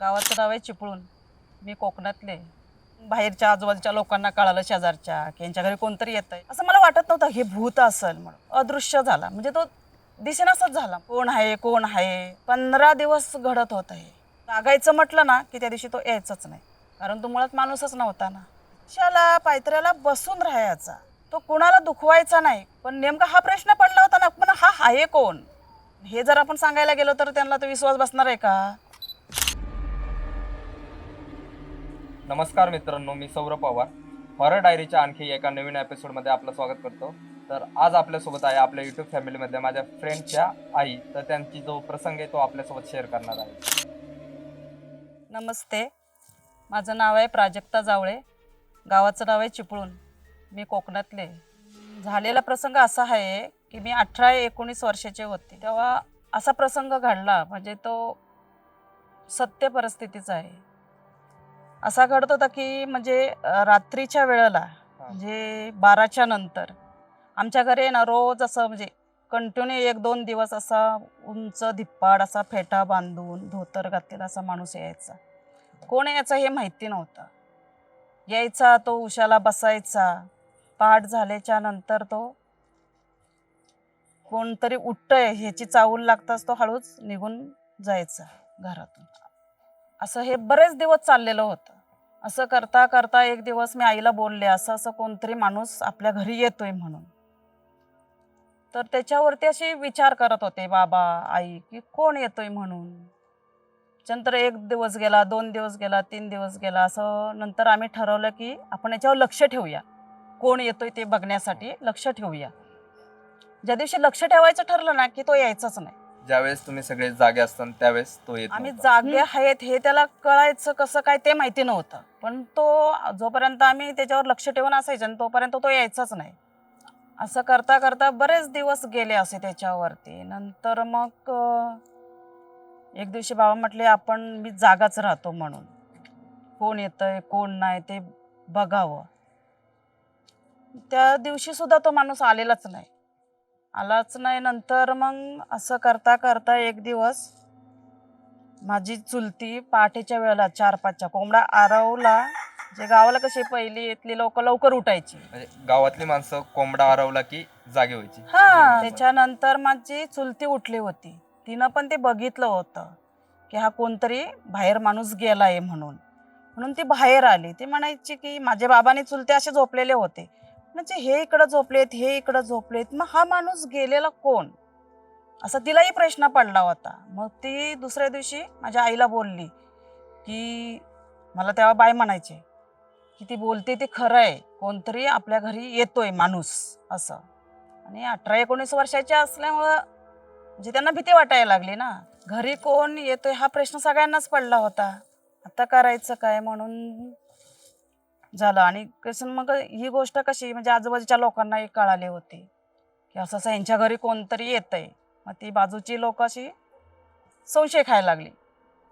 गावाचं नाव आहे चिपळूण. मी कोकणातले. बाहेरच्या आजूबाजूच्या लोकांना कळालं शेजारच्या की यांच्या घरी कोणतरी येत आहे असं मला वाटत नव्हतं हे भूत असेल म्हणून. अदृश्य झाला. म्हणजे तो दिसेनासाच झाला. कोण आहे कोण आहे? पंधरा दिवस घडत होतं हे. जागायचं म्हटलं ना की त्या दिवशी तो यायचाच नाही. कारण तो मुळात माणूसच नव्हता ना. शाला पायत्र्याला बसून राहायचा? तो कुणाला दुखवायचा नाही. पण नेमका हा प्रश्न पडला होता ना पण हा आहे कोण? हे जर आपण सांगायला गेलो तर त्यांना तो विश्वास बसणार आहे का? नमस्कार मित्रांनो मी सौरभ पवार. हॉरर डायरीच्या आणखी एका नवीन एपिसोडमध्ये आपलं स्वागत करतो. तर आज आपल्यासोबत आहे आपल्या यूट्यूब फॅमिलीमध्ये माझ्या फ्रेंडच्या आई. तर त्यांची जो प्रसंग आहे तो आपल्यासोबत शेअर करणार आहे. नमस्ते. माझं नाव आहे प्राजक्ता जावळे. गावाचं नाव आहे चिपळूण. मी कोकणातले. झालेला प्रसंग असा आहे की मी अठरा एकोणीस वर्षाचे होते. तेव्हा असा प्रसंग घडला. म्हणजे तो सत्य परिस्थितीचा आहे. असा घडत होता की म्हणजे रात्रीच्या वेळेला म्हणजे बाराच्या नंतर आमच्या घरी ना रोज असं म्हणजे कंटिन्यू एक दोन दिवस असा उंच धिप्पाड असा फेटा बांधून धोतर घातलेला असा माणूस यायचा. कोण यायचा हे माहिती नव्हतं. यायचा तो उशाला बसायचा. पाठ झाल्याच्यानंतर तो कोणतरी उठतंय ह्याची चावल लागताच तो हळूच निघून जायचा घरातून. असं हे बरेच दिवस चाललेलं होतं. असं करता करता एक दिवस मी आईला बोलले असं असं कोणतरी माणूस आपल्या घरी येतोय म्हणून. तर त्याच्यावरती असे विचार करत होते बाबा आई की कोण येतोय म्हणून? नंतर एक दिवस गेला दोन दिवस गेला तीन दिवस गेला असं नंतर आम्ही ठरवलं की आपण याच्यावर लक्ष ठेवूया. कोण येतोय ते बघण्यासाठी लक्ष ठेवूया. ज्या दिवशी लक्ष ठेवायचं ठरलं ना की तो यायचाच नाही. ज्यावेळेस तुम्ही सगळे जागे असतात त्यावेळेस तो येत आम्ही नव्हता. जागे आहेत हे त्याला कळायचं कसं काय ते माहिती नव्हतं. पण तो जोपर्यंत आम्ही त्याच्यावर लक्ष ठेवून असायचं ना, तोपर्यंत तो यायचाच नाही. असं करता करता बरेच दिवस गेले असे त्याच्यावरती. नंतर मग अं, एक दिवशी बाबा म्हटले आपण मी जागाच राहतो म्हणून. कोण येतंय कोण नाही ते बघावं. त्या दिवशी सुद्धा तो माणूस आलेलाच नाही. आलाच नाही नंतर मग असं करता करता एक दिवस माझी चुलती पहाटेच्या वेळेला चार पाचच्या कोंबडा आरवला जे गावाला कशी पहिली इथली लोक लवकर उठायची. म्हणजे गावातली माणसं कोंबडा हरवला की जागे व्हायची. हा त्याच्यानंतर माझी चुलती उठली होती. तिनं पण ते बघितलं होतं की हा कोणतरी बाहेर माणूस गेलाय म्हणून. म्हणून ती बाहेर आली. ती म्हणायची की माझे बाबाने चुलते असे झोपलेले होते. म्हणजे हे इकडं झोपलेत हे इकडं झोपलेत मग हा माणूस गेलेला कोण? असा तिलाही प्रश्न पडला होता. मग ती दुसऱ्या दिवशी माझ्या आईला बोलली की मला तेव्हा बाय म्हणायचे की ती बोलते ते खरं आहे. कोणतरी आपल्या घरी येतोय माणूस असं. आणि अठरा एकोणीस वर्षाच्या असल्यामुळं म्हणजे त्यांना भीती वाटायला लागली ना. घरी कोण येतोय? हा प्रश्न सगळ्यांनाच पडला होता. आता करायचं काय म्हणून झालं. आणि कसं मग ही गोष्ट कशी म्हणजे आजूबाजूच्या लोकांनाही कळाली होती की असं असं यांच्या घरी कोणतरी येतंय. मग ती बाजूची लोक अशी संशय खायला लागली.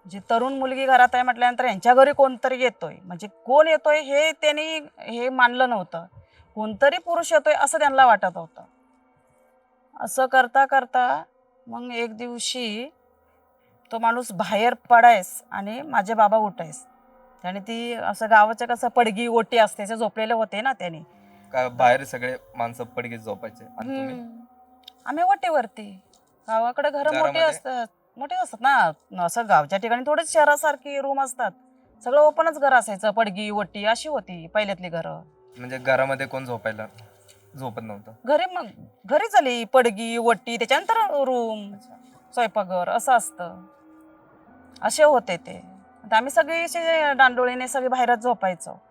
जी तरुण मुलगी घरात आहे म्हटल्यानंतर यांच्या घरी कोणतरी येतोय. म्हणजे कोण येतोय हे त्यांनी हे मानलं नव्हतं. कोणतरी पुरुष येतोय असं त्यांना वाटत होतं. असं करता करता मग एक दिवशी तो माणूस बाहेर पडायस आणि माझे बाबा उठायस. त्याने ती असं गावाचं कसं पडगी ओटी असते असे झोपलेले होते ना त्याने. का बाहेर सगळे माणसं पडगीत झोपायचे. आणि तुम्ही? आम्ही ओटीवरती. गावाकडे घरं मोठी घरामध्ये? असतात. मोठे असतात ना. असं गावच्या ठिकाणी थोडेच शहरासारखी रूम असतात. सगळं ओपनच घर असायचं पडगी ओटी अशी होती पहिल्यातली घरं. म्हणजे घरामध्ये कोण झोपायला झोपत नव्हतं? घरी मग घरी झाली पडगी वट्टी त्याच्यानंतर रूम स्वयंपाकघर असं असतं. असे होते ते. आता आम्ही सगळी असे दांडोळीने सगळे बाहेरच झोपायचो.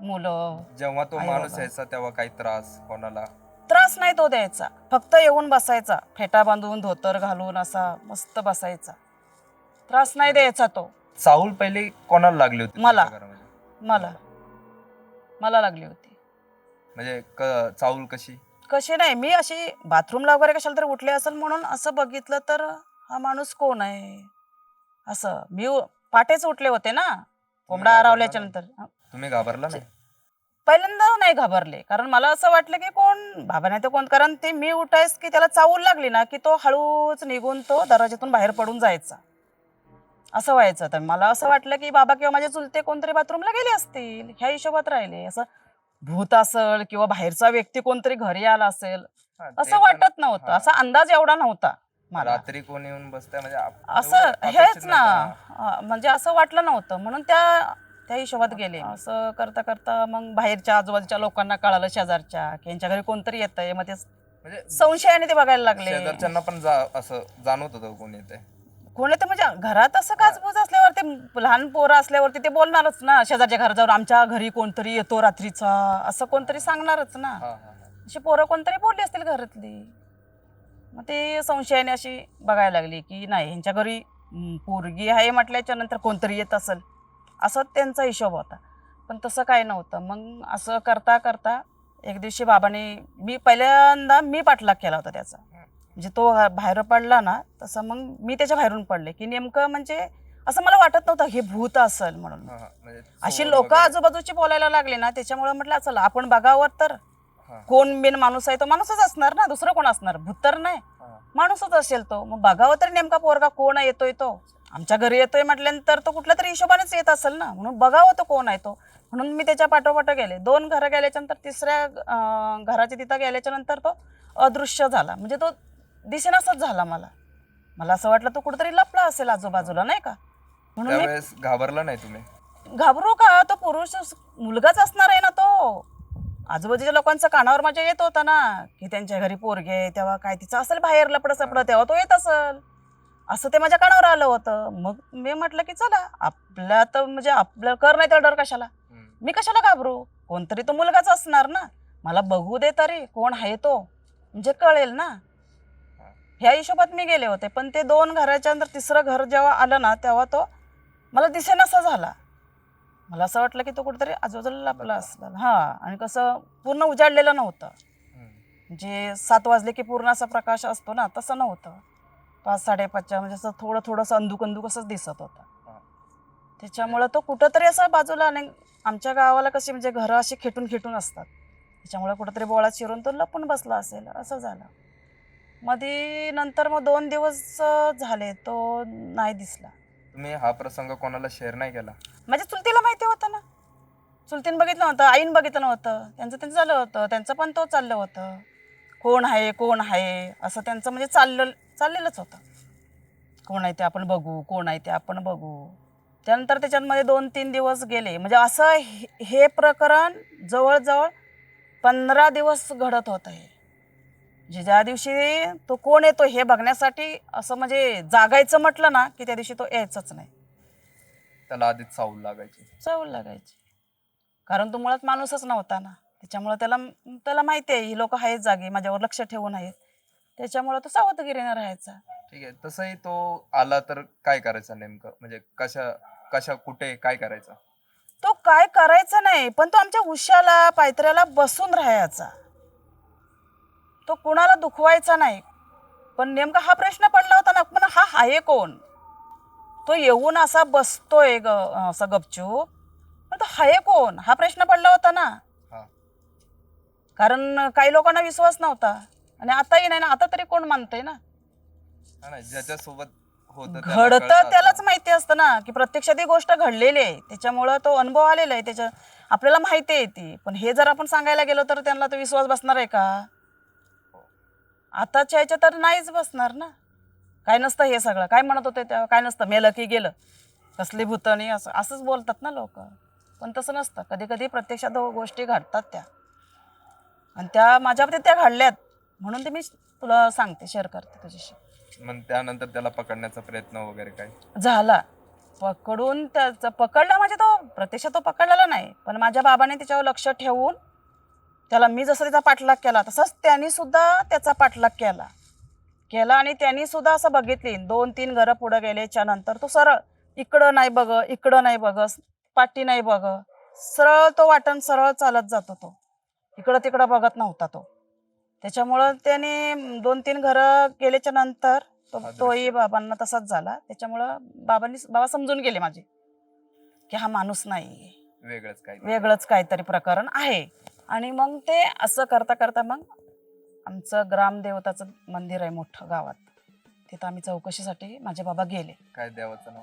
मुलं जेव्हा तो आई माणूस बाबा. यायचा तेव्हा काही त्रास कोणाला? त्रास नाही तो द्यायचा. फक्त येऊन बसायचा. फेटा बांधून धोतर घालून असा मस्त बसायचा. त्रास नाही द्यायचा तो. चाहूल पहिले कोणाला लागली होती मला. तुमच्या घरामध्ये? मला. मला लागली होती. म्हणजे क- चाहूल कशी? कशी नाही. मी अशी बाथरूमला वगैरे कशाला तरी उठले असेल म्हणून असं बघितलं तर हा माणूस कोण आहे? असं. मी उ- पाटेच उठले होते ना. कोंबडा नाही? नंतर. तुम्ही घाबरला नाही? पहिल्यांदा नाही घाबरले. कारण मला असं वाटलं की कोण बाबा नाही तर कोण कारण ते मी उठायस की त्याला चावूल लागली ना की तो हळूच निघून तो दरवाजातून बाहेर पडून जायचा. असं व्हायचं तर मला असं वाटलं की बाबा किंवा माझे चुलते कोणतरी बाथरूमला गेले असतील ह्या हिशोबात राहिले. असं भूत असेल किंवा बाहेरचा व्यक्ती कोणतरी घरी आला असेल असं वाटत नव्हतं. असा अंदाज एवढा नव्हता. रात्री कोण येऊन बसतंय? म्हणजे आप- असं एवढं अपेक्षित हेच ना. नव्हतं. हा, म्हणजे असं वाटलं नव्हतं. म्हणून त्या त्या हिशोबात गेले. असं करता करता मग बाहेरच्या आजूबाजूच्या लोकांना कळालं शेजारच्या की यांच्या घरी कोणतरी येतंय. मग ते म्हणजे संशयाने ते बघायला लागले. शेजारच्यांना पण जा- असं जाणवत होतं कोण येते कोणी तर म्हणजे घरात असं काचबूज असल्यावर ते लहान पोरं असल्यावरती ते बोलणारच ना. शेजारच्या घरात जाऊन आमच्या घरी कोणतरी येतो रात्रीचा. असं कोणतरी सांगणारच ना. हा हा हा. अशी पोरं कोणतरी बोलली असतील घरातली. मग ते संशयाने अशी बघायला लागली की नाही ह्यांच्या घरी पोरगी आहे म्हटल्याच्या नंतर कोणतरी येत असेल असं त्यांचा हिशोब होता. पण तसं काय नव्हतं. मग असं करता करता एक दिवशी बाबाने मी पहिल्यांदा मी पाठलाग केला होता त्याचा. म्हणजे तो बाहेर पडला ना तसं मग मी त्याच्या बाहेरून पडले की नेमकं म्हणजे असं मला वाटत नव्हतं हे भूत असेल म्हणून. म्हणजे अशी लोक. आजूबाजूची बोलायला लागले ना त्याच्यामुळे म्हटलं चला आपण बघावं तर. कोण बिन माणूस आहे तो माणूसच असणार ना दुसरं कोण असणार? भूत तर नाही. माणूसच असेल तो. मग बघावं तर नेमका पोरगा कोण येतोय तो. आमच्या घरी येतोय म्हटल्यानंतर तो कुठल्या तरी हिशोबानेच येत असेल ना. म्हणून बघावं तो कोण आहे तो. म्हणून मी त्याच्या पाठोपाठ गेले. दोन घरं गेल्याच्यानंतर तिसऱ्या घराच्या तिथं गेल्याच्यानंतर तो अदृश्य झाला. म्हणजे तो दिसेनासच झाला मला. मला असं वाटलं तो कुठेतरी लपला असेल आजूबाजूला नाही का? म्हणून घाबरला नाही तुम्ही? घाबरू का? तो पुरुष मुलगाच असणार आहे ना तो. आजूबाजूच्या लोकांचं कानावर माझ्या येत होता ना की त्यांच्या घरी पोरगे तेव्हा काय तिचं असेल बाहेर लपड सपड तेव्हा तो येत असेल. असं ते माझ्या कानावर आलं होतं. मग मी म्हटलं की चला आपल्या तर म्हणजे आपलं कर नाही तर डर कशाला. मी कशाला घाबरू? कोणतरी तो मुलगाच असणार ना. मला बघू दे तरी कोण आहे तो. म्हणजे कळेल ना. ह्या हिशोबात मी गेले होते पण ते दोन घराच्या नंतर तिसरं घर जेव्हा आलं ना तेव्हा तो मला दिसेनासा झाला. मला असं वाटलं की तो कुठेतरी आजूबाजूला लपला असला. हा आणि कसं पूर्ण उजाडलेलं नव्हतं. म्हणजे सात वाजले की पूर्ण असा प्रकाश असतो ना तसं नव्हतं. पाच साडेपाचच्या म्हणजे असं थोडं थोडंसं अंदूक अंदूक असंच दिसत होतं. त्याच्यामुळं तो कुठंतरी असं बाजूला आणि आमच्या गावाला कशी म्हणजे घरं अशी खेटून खेटून असतात. त्याच्यामुळे कुठंतरी बोळात शिरून तो लपून बसला असेल असं झालं. मध्ये नंतर मग दोन दिवस झाले तो नाही दिसला. मी हा प्रसंग कोणाला शेअर नाही केला. माझ्या चुलतीला माहिती होतं ना? चुलतीनं बघितलं नव्हतं आईनं बघितलं नव्हतं. त्यांचं त्यांचं झालं होतं त्यांचं पण तो चाललं होतं. कोण आहे कोण आहे? असं त्यांचं म्हणजे चाललं चाललेलंच होतं. कोण आहे ते आपण बघू कोण आहे ते आपण बघू. त्यानंतर त्याच्यामध्ये दोन तीन दिवस गेले. म्हणजे असं हे- हे प्रकरण जवळजवळ पंधरा दिवस घडत होतं हे. म्हणजे ज्या दिवशी तो कोण येतो हे बघण्यासाठी असं म्हणजे जागायचं म्हटलं ना की त्या दिवशी तो यायचाच नाही. त्याला आधीच चावल लागायची. चावल लागायची. कारण तो मुळात माणूसच नव्हता ना. त्याच्यामुळं त्याला त्याला माहिती आहे ही लोक आहेत जागी माझ्यावर लक्ष ठेवून आहेत. त्याच्यामुळं तो सावधगिरीने राहायचा. ठीक आहे तसंही तो आला तर काय करायचं नेमकं? म्हणजे कशा कशा कुठे काय करायचं? तो काय करायचा नाही पण तो आमच्या उशाला पायत्र्याला बसून राहायचा. तो कुणाला दुखवायचा नाही. पण नेमका हा प्रश्न पडला होता ना पण हा आहे कोण? तो येऊन असा बसतोय ग असा गपचूप. पण तो आहे कोण? हा प्रश्न पडला होता ना. हा. कारण काही लोकांना विश्वास नव्हता. आणि आताही नाही ना आता तरी कोण मानतंय ना? हा ना ज्याच्यासोबत होत घडतं त्यालाच माहिती असतं ना की प्रत्यक्षात ही गोष्ट घडलेली आहे. त्याच्यामुळं तो अनुभव आलेला आहे. त्याच्या आपल्याला माहिती आहे ती. पण हे जर आपण सांगायला गेलो तर त्यांना तो विश्वास बसणार आहे का? आताच्या ह्याच्या तर नाहीच बसणार ना. काय नसतं हे सगळं. काय म्हणत होते तेव्हा? काय नसतं? मेलं की गेलं. कसली भूतणी असं असंच बोलतात ना लोक. पण तसं नसतं. कधी कधी प्रत्यक्षात गोष्टी घडतात त्या. आणि त्या माझ्या बाबतीत त्या घडल्यात. म्हणून ते मी तुला सांगते शेअर करते तुझ्याशी. मग त्यानंतर त्याला पकडण्याचा प्रयत्न वगैरे काय? झाला. पकडून त्याचं पकडला म्हणजे तो प्रत्यक्षात तो पकडलेला नाही. पण माझ्या बाबाने त्याच्यावर लक्ष ठेवून त्याला मी जसं त्याचा पाठलाग केला तसंच त्यांनी सुद्धा त्याचा पाठलाग केला. केला आणि त्यांनी सुद्धा असं बघितली दोन तीन घरं पुढं गेल्याच्यानंतर तो सरळ इकडं नाही बघ इकडं नाही बघ पाठी नाही बघ सरळ तो वाटण सरळ चालत जातो तो. इकडं तिकडं बघत नव्हता तो. त्याच्यामुळं त्याने दोन तीन घरं गेल्याच्यानंतर तो. तोही बाबांना तसाच झाला. त्याच्यामुळं बाबांनी बाबा समजून गेले माझे की हा माणूस नाही वेगळंच काहीतरी प्रकरण आहे. आणि मग ते असं करता करता मग आमचं ग्रामदेवताचं मंदिर आहे मोठं गावात. तिथं आम्ही चौकशीसाठी माझे बाबा गेले. काय देवाचं नाव?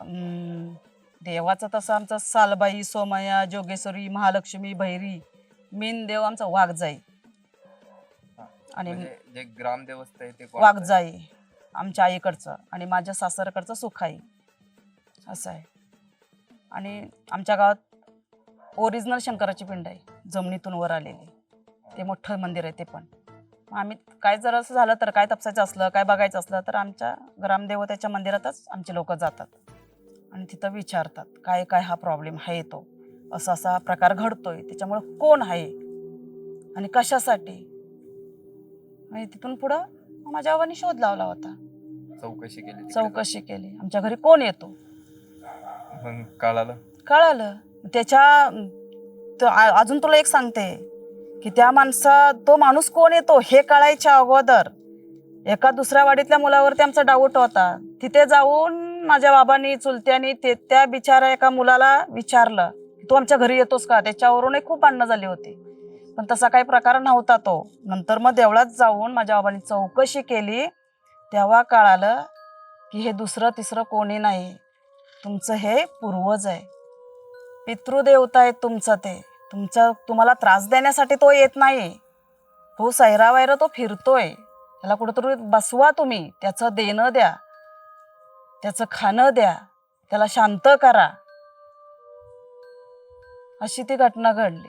अं, देवाचं तसं आमचं सालबाई सोमया जोगेश्वरी महालक्ष्मी भैरी मेन देव आमचा वाघजाई. आणि म्हणजे जे ग्रामदेवस्थ आहे ते कोण? वाघजाई आमच्या आईकडचं आणि माझ्या सासरकडचं सुखाई. असं आहे. आणि आमच्या गावात ओरिजिनल शंकराची पिंड आहे जमिनीतून वर आलेली. ते मोठं मंदिर आहे ते पण. आम्ही काय जर असं झालं तर काय तपसायचं असलं काय बघायचं असलं तर आमच्या ग्रामदेवतेच्या मंदिरातच आमचे लोक जातात. आणि तिथं विचारतात काय काय हा प्रॉब्लेम आहे तो? असा असा प्रकार घडतोय त्याच्यामुळं कोण आहे? आणि कशासाठी? आणि तिथून पुढं माझ्या आवानी शोध लावला होता. चौकशी केली चौकशी केली. आमच्या घरी कोण येतो. मग कळालं. कळालं. त्याच्या तो अजून तुला एक सांगते की त्या माणसा तो माणूस कोण येतो हे कळायच्या अगोदर एका दुसऱ्या वाडीतल्या मुलावरती आमचा डाऊट होता. तिथे जाऊन माझ्या बाबांनी चुलत्यानी ते त्या बिचारा एका मुलाला विचारलं तू आमच्या घरी येतोस का? त्याच्यावरूनही खूप भांडणं झाली होती. पण तसा काही प्रकार नव्हता तो. नंतर मग देवळात जाऊन माझ्या बाबांनी चौकशी केली. तेव्हा कळालं की हे दुसरं तिसरं कोणी नाही. तुमचं हे पूर्वज आहे. पितृदेवता आहे तुमचं ते. तुमचा तुम्हाला त्रास देण्यासाठी तो येत नाही तो सैरावैरा तो फिरतोय. त्याला कुठंतरी बसवा तुम्ही. त्याचं देणं द्या. त्याचं खाणं द्या. त्याला शांत करा. अशी ती घटना घडली.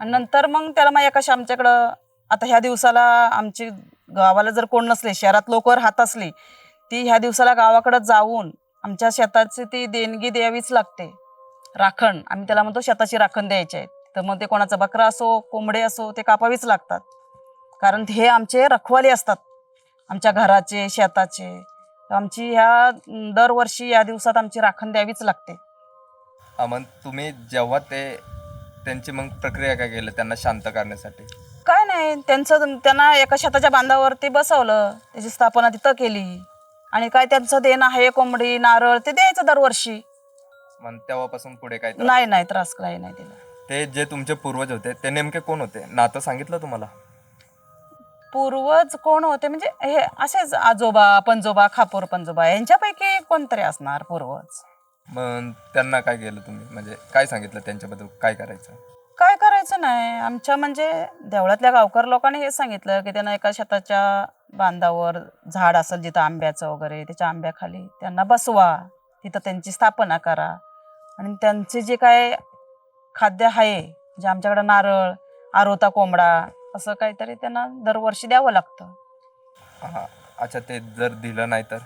आणि नंतर मग त्याला मग एकाशी आमच्याकडं आता ह्या दिवसाला आमची गावाला जर कोण नसले शहरात लोक राहत असली ती ह्या दिवसाला गावाकडं जाऊन आमच्या शेताची ती देणगी द्यावीच लागते. राखण. आम्ही त्याला म्हणतो शेताची राखण द्यायची आहे. तर मग ते कोणाचा बकरा असो कोंबडे असो ते कापावीच लागतात. कारण हे आमचे रखवाले असतात. आमच्या घराचे शेताचे. आमची ह्या दरवर्षी या दिवसात आमची राखण द्यावीच लागते. मग तुम्ही जेव्हा ते त्यांची मग प्रक्रिया काय केलं त्यांना शांत करण्यासाठी? काय नाही त्यांचं त्यांना एका शेताच्या बांधावरती बसवलं. त्याची स्थापना तिथं केली. आणि काय त्यांचं देणं आहे कोंबडी नारळ ते द्यायचं दरवर्षी. मग तेव्हापासून पुढे काय त्रास? नाही नाही त्रास काही नाही दिला. ते जे तुमचे पूर्वज होते ते नेमके कोण होते? नातं सांगितलं तुम्हाला? पूर्वज कोण होते? म्हणजे हे असेच आजोबा पंजोबा खापूर पंजोबा यांच्यापैकी कोणतरी असणार पूर्वज? मग त्यांना काय केलं तुम्ही? म्हणजे काय सांगितलं त्यांच्याबद्दल? काय करायचं? काय करायचं नाही. आमच्या म्हणजे देवळातल्या गावकर लोकांनी हे सांगितलं की त्यांना एका शेताच्या बांधावर झाड असेल जिथं आंब्याचं वगैरे त्याच्या आंब्याखाली त्यांना बसवा. तिथं त्यांची स्थापना करा. आणि त्यांचे जे काय खाद्य आहे जे आमच्याकडं नारळ आरोता कोंबडा असं काहीतरी त्यांना दरवर्षी द्यावं लागतं. हा अच्छा ते जर दिलं नाही तर?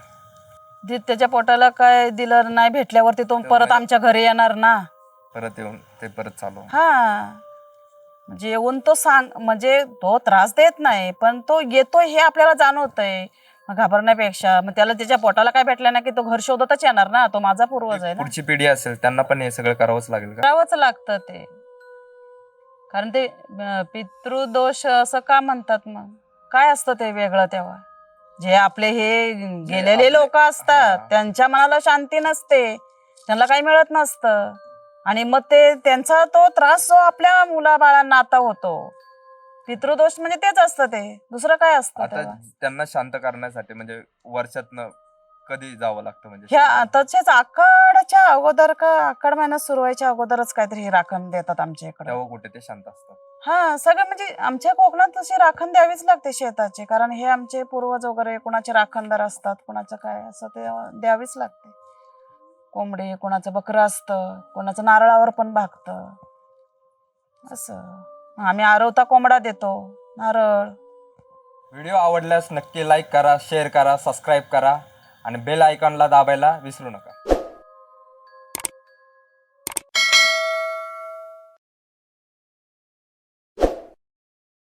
जे त्याच्या पोटाला काय दिलं नाही भेटल्यावरती तो परत आमच्या घरी येणार ना. परत येऊन ते परत चालू. हा. म्हणजे येऊन तो सांग म्हणजे तो त्रास देत नाही पण तो येतो हे आपल्याला जाणवतंय. घाबरण्यापेक्षा. मग त्याला त्याच्या पोटाला काय भेटलं ना की तो घर शोधतच येणार ना? तो माझा पूर्वज आहे ना? पुढची पिढी असेल त्यांना पण हे सगळं करावंच लागेल का? करावंच लागतं ते. कारण ते अं, पितृदोष असं का म्हणतात मग? काय असतं ते वेगळं तेव्हा? जे आपले हे गेलेले आपले- लोक असतात हा. त्यांच्या मनाला शांती नसते. त्यांना काही मिळत नसतं. आणि मग ते त्यांचा तो त्रास जो आपल्या मुलाबाळांना आता होतो पितृदोष म्हणजे तेच असतं ते. दुसरं काय असतं आता तेव्हा त्यांना शांत करण्यासाठी म्हणजे वर्षातनं कधी जावं लागतं म्हणजे ह्या तसेच आखाडच्या अगोदर का आखाड महिना सुरू व्हायच्या अगोदरच काहीतरी हे राखण देतात आमच्या इकडे. तेव्हा कुठे ते शांत असतात. हा सगळं म्हणजे आमच्या कोकणात तशी राखण द्यावीच लागते शेताची कारण हे आमचे पूर्वज वगैरे कुणाचे राखणदार असतात कुणाचं काय असं ते द्यावीच लागते. कोंबडी कोणाचं बकरं असतं कोणाचं नारळावर पण भागतं. असं. आम्ही आरवता कोंबडा देतो. नारळ. व्हिडिओ आवडल्यास नक्की लाईक करा शेअर करा सबस्क्राईब करा आणि बेल आयकॉनला दाबायला विसरू नका.